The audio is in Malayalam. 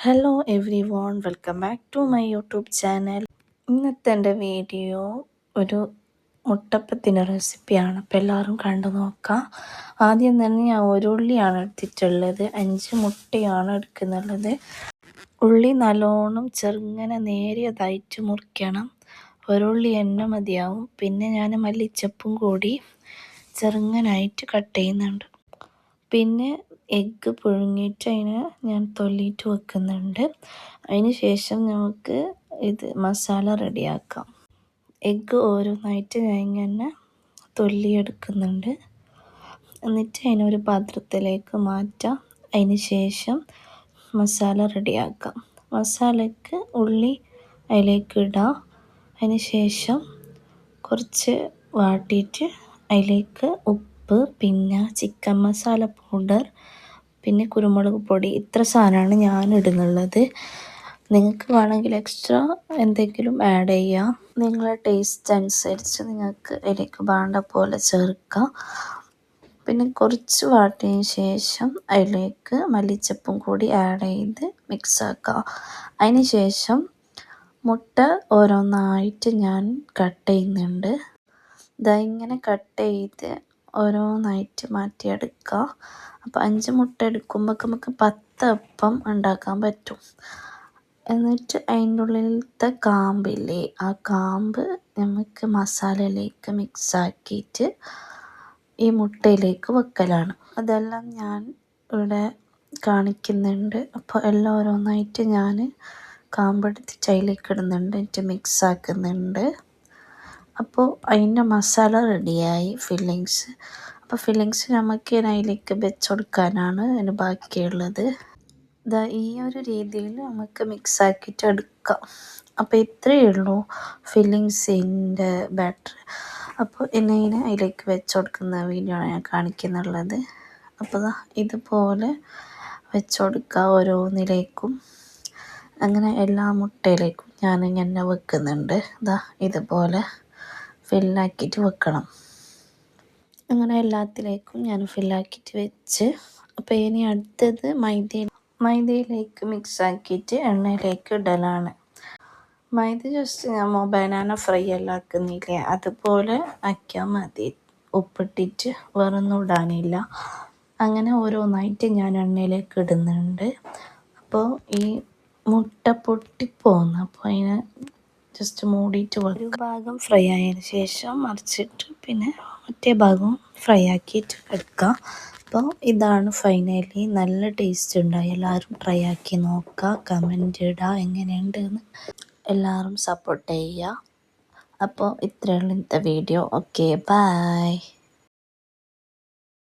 Hello everyone welcome back to my YouTube channel ഇന്നത്തെ എന്റെ വീഡിയോ ഒരു മുട്ടപ്പത്തിന്റെ റെസിപ്പിയാണ് അപ്പോൾ എല്ലാവരും കണ്ടു നോക്കാം. ആദ്യം തന്നെ ഞാൻ ഒരു ഉള്ളിയാണ് എടുത്തിട്ടുള്ളത്. അഞ്ച് മുട്ടയാണ് എടുക്കുന്നുള്ളത്. ഉള്ളി നല്ലോണം ചെറുങ്ങനെ നേരിയതായിട്ട് മുറിക്കണം. ഒരുള്ളി എണ്ണ മതിയാവും. പിന്നെ ഞാൻ മല്ലിച്ചപ്പും കൂടി ചെറുങ്ങനായിട്ട് കട്ട് ചെയ്യുന്നുണ്ട്. പിന്നെ എഗ്ഗ് പുഴുങ്ങിയിട്ട് അതിനെ ഞാൻ തൊല്ലിയിട്ട് വെക്കുന്നുണ്ട്. അതിന് ശേഷം നമുക്ക് ഇത് മസാല റെഡിയാക്കാം. എഗ്ഗ് ഓരോന്നായിട്ട് ഞാൻ ഇങ്ങനെ തൊല്ലിയെടുക്കുന്നുണ്ട്. എന്നിട്ട് അതിനൊരു പാത്രത്തിലേക്ക് മാറ്റാം. അതിന് ശേഷം മസാല റെഡിയാക്കാം. മസാലയ്ക്ക് ഉള്ളി അതിലേക്ക് ഇടാം. അതിന് ശേഷം കുറച്ച് വാട്ടിയിട്ട് അതിലേക്ക് ഉപ്പ് പിന്നെ ചിക്കൻ മസാല പൗഡർ പിന്നെ കുരുമുളക് പൊടി ഇത്ര സാധനമാണ് ഞാൻ ഇടുന്നുള്ളത് നിങ്ങൾക്ക് വേണമെങ്കിൽ എക്സ്ട്രാ എന്തെങ്കിലും ആഡ് ചെയ്യാം. നിങ്ങളുടെ ടേസ്റ്റ് അനുസരിച്ച് നിങ്ങൾക്ക് അതിലേക്ക് വേണ്ട പോലെ ചേർക്കാം. പിന്നെ കുറച്ച് വാട്ടിയതിന് ശേഷം അതിലേക്ക് മല്ലിച്ചപ്പും കൂടി ആഡ് ചെയ്ത് മിക്സ് ആക്കുക അതിന് ശേഷം മുട്ട ഓരോന്നായിട്ട് ഞാൻ കട്ട് ചെയ്യുന്നുണ്ട്. ഇതാ ഇങ്ങനെ കട്ട് ചെയ്ത് ഓരോന്നായിട്ട് മാറ്റിയെടുക്കുക. അപ്പോൾ അഞ്ച് മുട്ട എടുക്കുമ്പോൾ നമുക്ക് പത്ത് അപ്പം ഉണ്ടാക്കാൻ പറ്റും. എന്നിട്ട് അതിന്റെ ഉള്ളിലത്തെ കാമ്പില്ലേ ആ കാമ്പ് നമുക്ക് മസാലയിലേക്ക് മിക്സ് ആക്കിയിട്ട് ഈ മുട്ടയിലേക്ക് വെക്കലാണ്. അതെല്ലാം ഞാൻ ഇവിടെ കാണിക്കുന്നുണ്ട്. അപ്പോൾ എല്ലാം ഓരോന്നായിട്ട് ഞാൻ കാമ്പെടുത്ത് ചൈലേക്ക് ഇടുന്നുണ്ട് എന്നിട്ട് മിക്സ് ആക്കുന്നുണ്ട്. അപ്പോൾ അതിന്റെ മസാല റെഡിയായി ഫില്ലിങ്സ് അപ്പോൾ ഫില്ലിങ്സ് നമുക്ക് അതിലേക്ക് വെച്ച് കൊടുക്കാനാണ് അതിന് ബാക്കിയുള്ളത്. ഇതാ ഈ ഒരു രീതിയിൽ നമുക്ക് മിക്സ് ആക്കിയിട്ട് എടുക്കാം. അപ്പോൾ ഇത്രയേ ഉള്ളൂ ഫില്ലിങ്സിന്റെ ബാറ്റർ അപ്പോൾ എന്നെ അതിലേക്ക് വെച്ച് കൊടുക്കുന്ന വീഡിയോ ആണ് ഞാൻ കാണിക്കുന്നുള്ളത്. അപ്പോൾ ഇതുപോലെ വെച്ച് കൊടുക്കുക ഓരോന്നിലേക്കും. അങ്ങനെ എല്ലാ മുട്ടയിലേക്കും ഞാൻ ഇങ്ങനെ വെക്കുന്നുണ്ട്. ഇതാ ഇതുപോലെ. ഫില്ലാക്കിയിട്ട് വെക്കണം. അങ്ങനെ എല്ലാത്തിലേക്കും ഞാൻ ഫില്ലാക്കിയിട്ട് വെച്ച് അപ്പോൾ ഇനി അടുത്തത് മൈദ മൈദയിലേക്ക് മിക്സ് ആക്കിയിട്ട് എണ്ണയിലേക്ക് ഇടലാണ്. മൈദ ജസ്റ്റ് ഞാൻ ബനാന ഫ്രൈ എല്ലാം ആക്കുന്നില്ലേ അതുപോലെ ആക്കിയാൽ മതി. ഉപ്പിട്ടിട്ട് വേറൊന്നും ഇടാനില്ല. അങ്ങനെ ഓരോന്നായിട്ട് ഞാൻ എണ്ണയിലേക്ക് ഇടുന്നുണ്ട്. അപ്പോൾ ഈ മുട്ട പൊട്ടിപ്പോകുന്നു അപ്പോൾ അതിനെ ജസ്റ്റ് മൂടിയിട്ട് ഒരു ഭാഗം ഫ്രൈ ആയതിന് ശേഷം മറിച്ചിട്ട് പിന്നെ മറ്റേ ഭാഗവും ഫ്രൈ ആക്കിയിട്ട് എടുക്കാം. അപ്പോൾ ഇതാണ് ഫൈനലി നല്ല ടേസ്റ്റ് ഉണ്ടായി. എല്ലാവരും ട്രൈ ആക്കി നോക്കുക കമന്റ് ഇടുക എങ്ങനെയുണ്ട് എന്ന് എല്ലാവരും സപ്പോർട്ട് ചെയ്യുക അപ്പോൾ ഇത്രയുള്ള ഇന്നത്തെ വീഡിയോ ഓക്കെ ബായ്